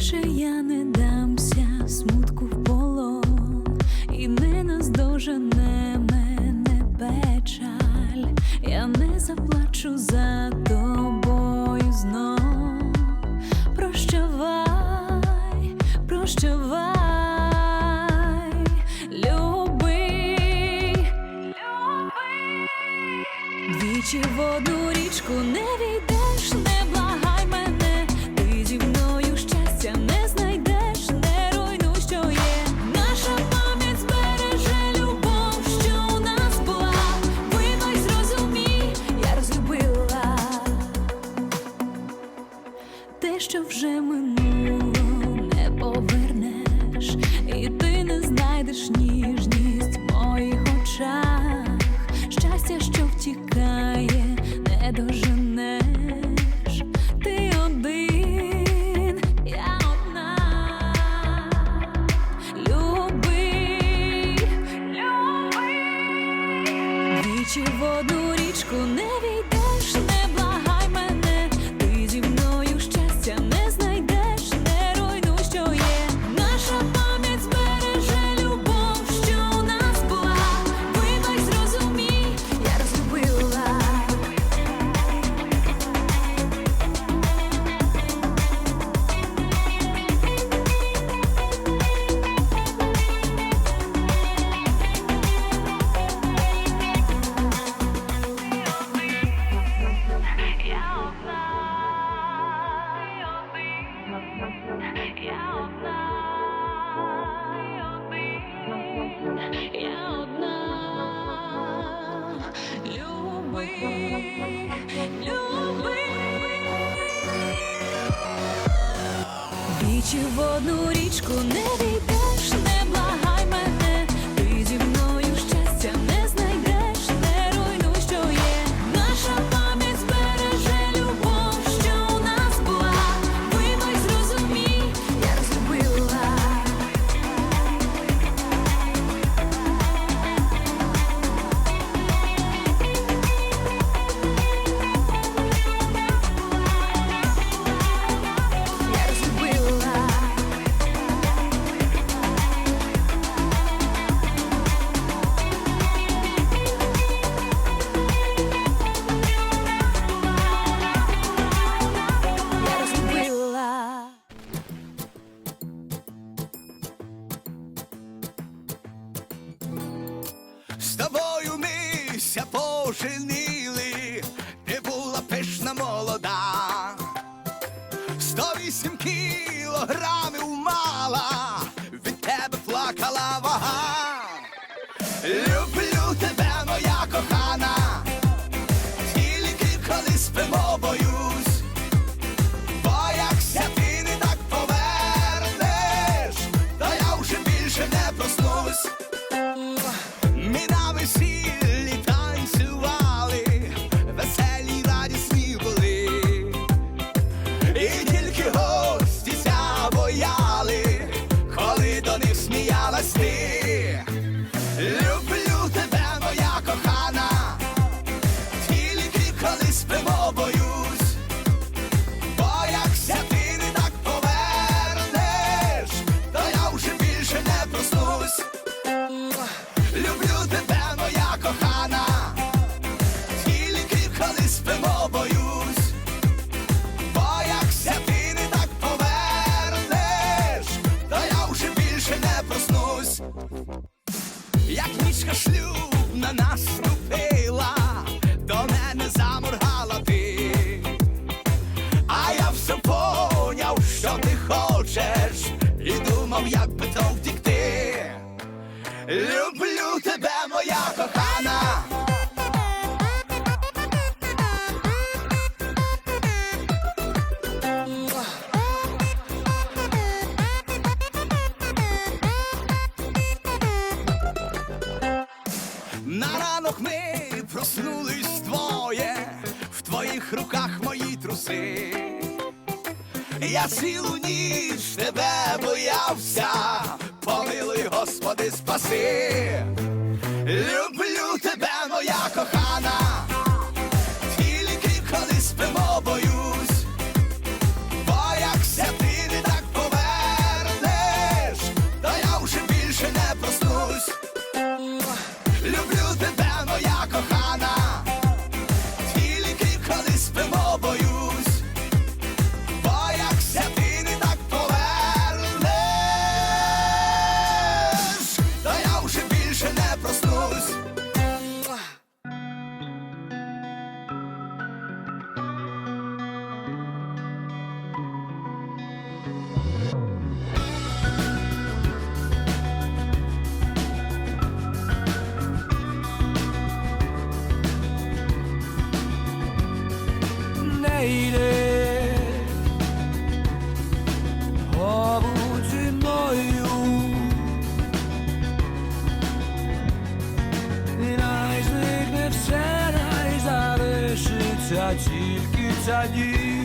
誓言 що вже минуло, не повернеш, і ти не знайдеш ніжність в моїх очах, щастя, що втікає, не дожене. нічка шлюбна наступила, до мене заморгала ти, а я все поняв, що ти хочеш, і думав, як би то втікти. Люблю тебе, моя кохана. я цілу ніч тебе боявся, помилуй, Господи, спаси. Люб надії.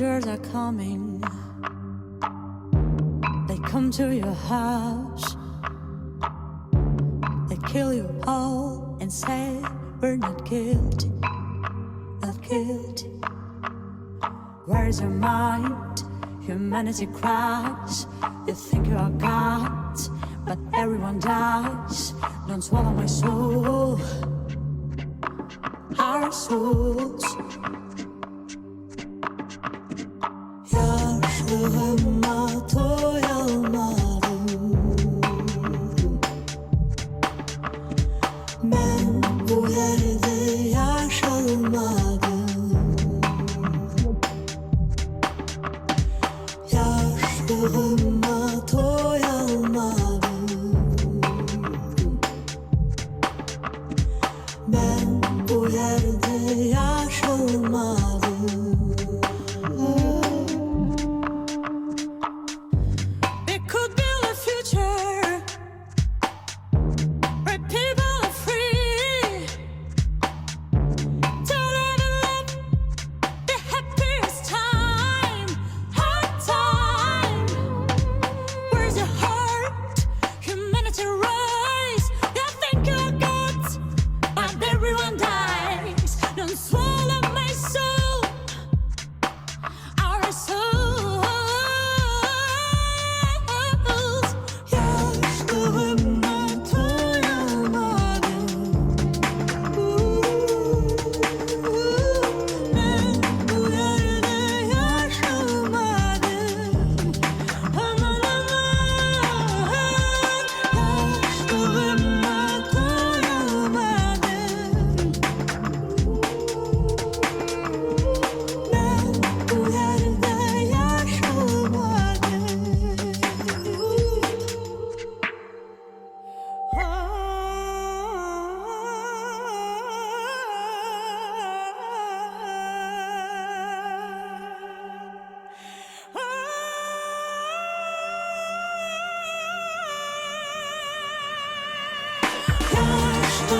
strangers are coming. They come to your house. They kill you all and say, We're not guilty. Not guilty. Where's your mind? Humanity cries. You think you are God, but everyone dies. Don't swallow my soul. Our souls.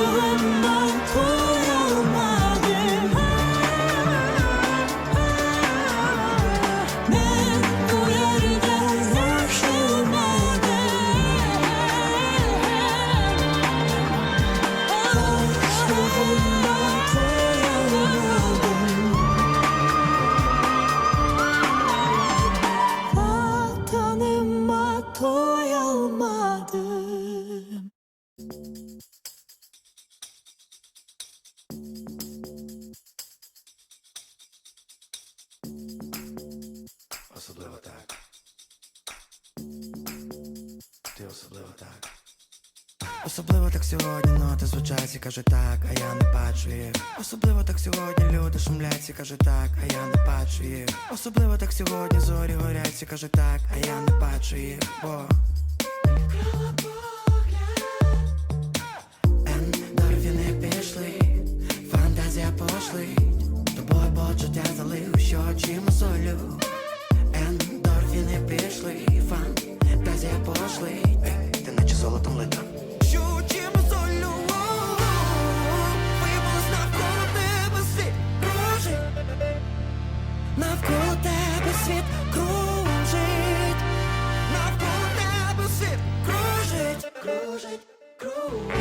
remember ноти звучать і каже так, а я не бачу їх Особливо так сьогодні люди шумлять і каже так, а я не бачу їх Особливо так сьогодні зорі горять і каже так, а я не бачу їх Бо Ендорфіни пішли, фантазія пошли, тобою почуття залив, що очі солю. Ендорфіни пішли, фантазія пошли, ти наче золотом летав. Project Crew.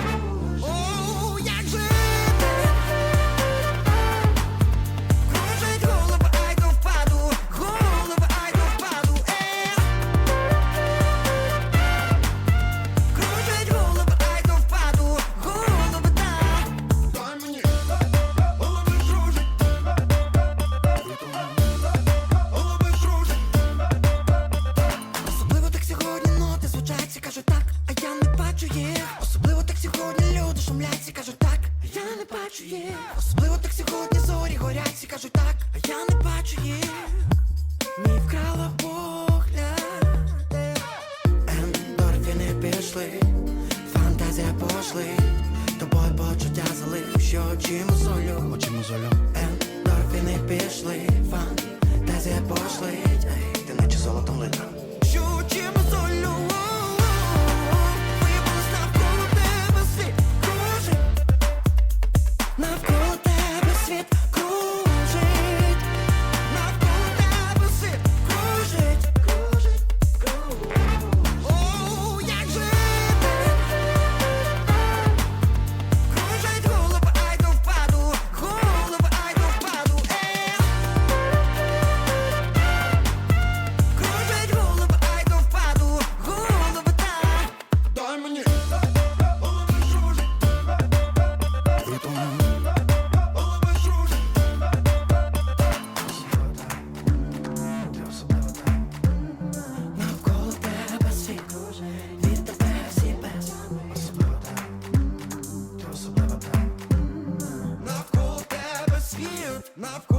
Not cool.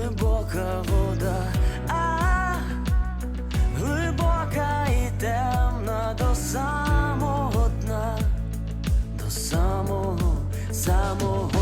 глибока вода, а глибока і темна до самого дна, до самого, самого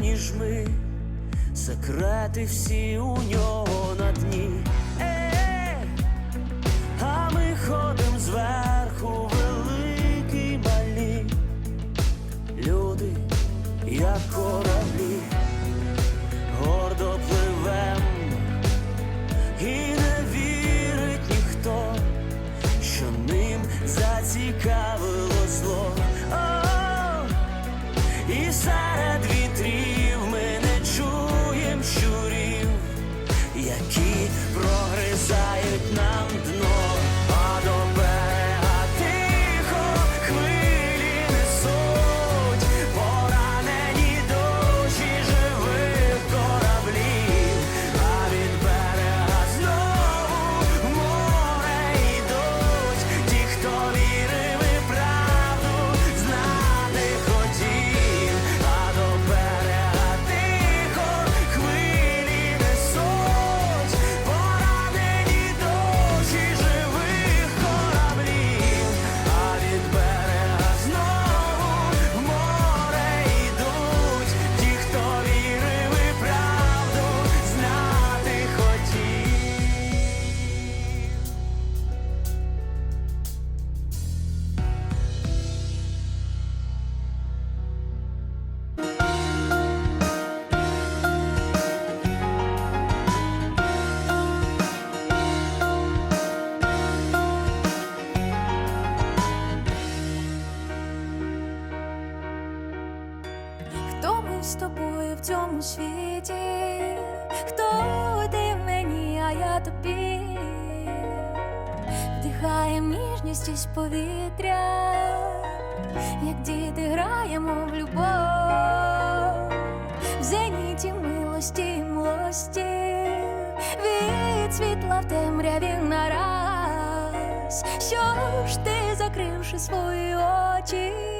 ніж ми, секрети всі у нього на дні. Е, а ми ходим зверху, великі малі, люди, як кораблі, гордо пливем, і не вірить ніхто що ним зацікавило з тобою в цьому світі? Хто ти мені, а я тобі? Вдихаєм ніжність із повітря, як діти граємо в любов, в зеніті милості і млості, від світла в темряві нараз. Що ж ти, закривши свої очі?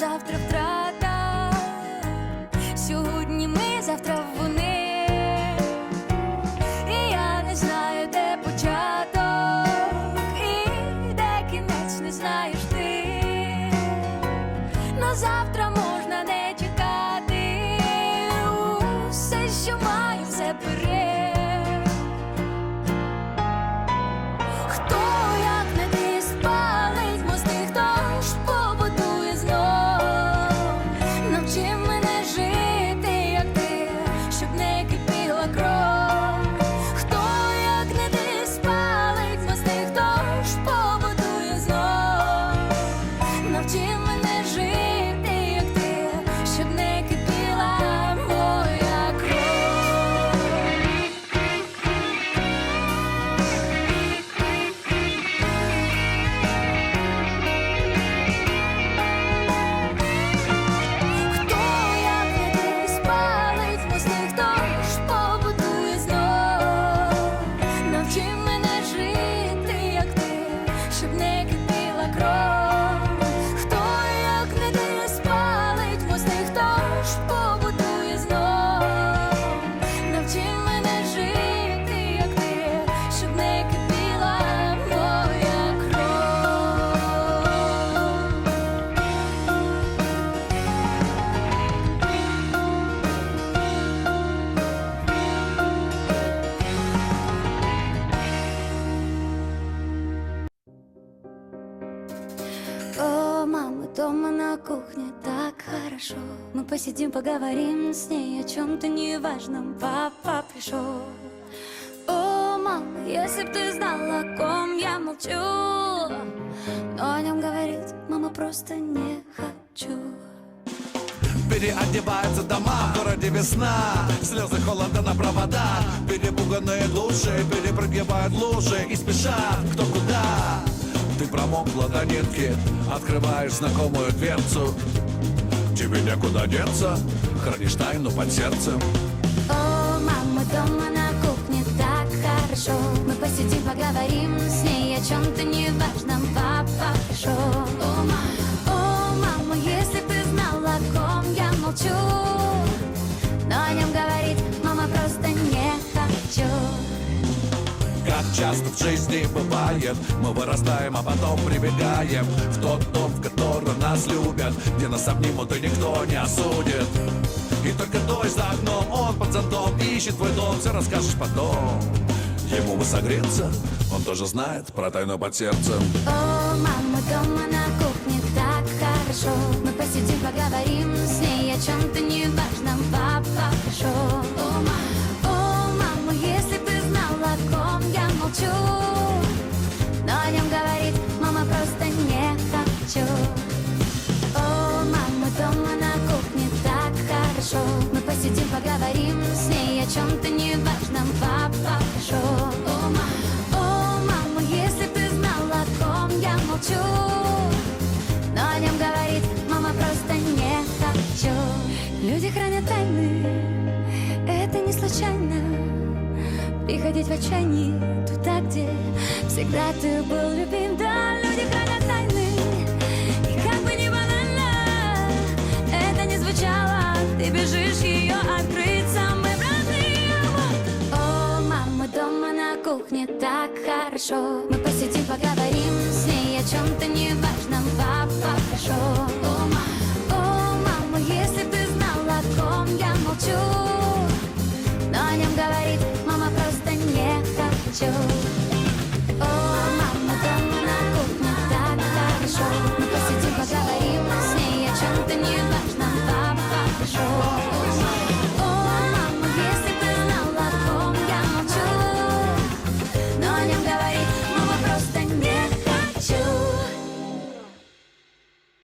Завтра втрата. Сьогодні ми, завтра вони. Я не знаю, де початок, і де кінець не знаєш ти. На завтра можна не чекати. Усе, що маю, поговорим с ней о чем-то неважном. Папа пришел О, мама, если б ты знала, о ком я молчу. Но о нем говорить, мама, просто не хочу. Переодеваются дома, в городе весна. Слезы холода на провода. Перепуганные души перепрыгивают лужи И спешат. Кто куда? Ты промокла до нитки. Открываешь знакомую дверцу. Тебе некуда деться Хранишь под сердцем. О, мама дома в жизни бывает. Мы вырастаем, а потом прибегаем В тот дом, в котором нас любят Где нас обнимут и никто не осудит. И только дождь за окном, он под зонтом Ищет твой дом, все расскажешь потом. Ему бы согреться, он тоже знает про тайну под сердцем. О, мама дома на кухне так хорошо. Мы посидим, поговорим с ней о чем-то молчу Но о нем говорить, мама, просто не хочу. О, мама дома на кухне так хорошо. Мы посидим, поговорим с ней о чем-то неважном Папа пришел О, мама, если ты знала, о ком я молчу Приходить в отчаянии туда, где всегда ты был любим. Да, люди хранят тайны, и как бы ни банально Это не звучало, ты бежишь ее открыть. Самый родные О, мама дома на кухне так хорошо. Мы посидим, поговорим с ней о чем-то неважном Папа пришел О, мама, о, мама, если ты знала, о ком я молчу. Но о нем Joe. O, mamo, to na kuchni, tak, tak, szło.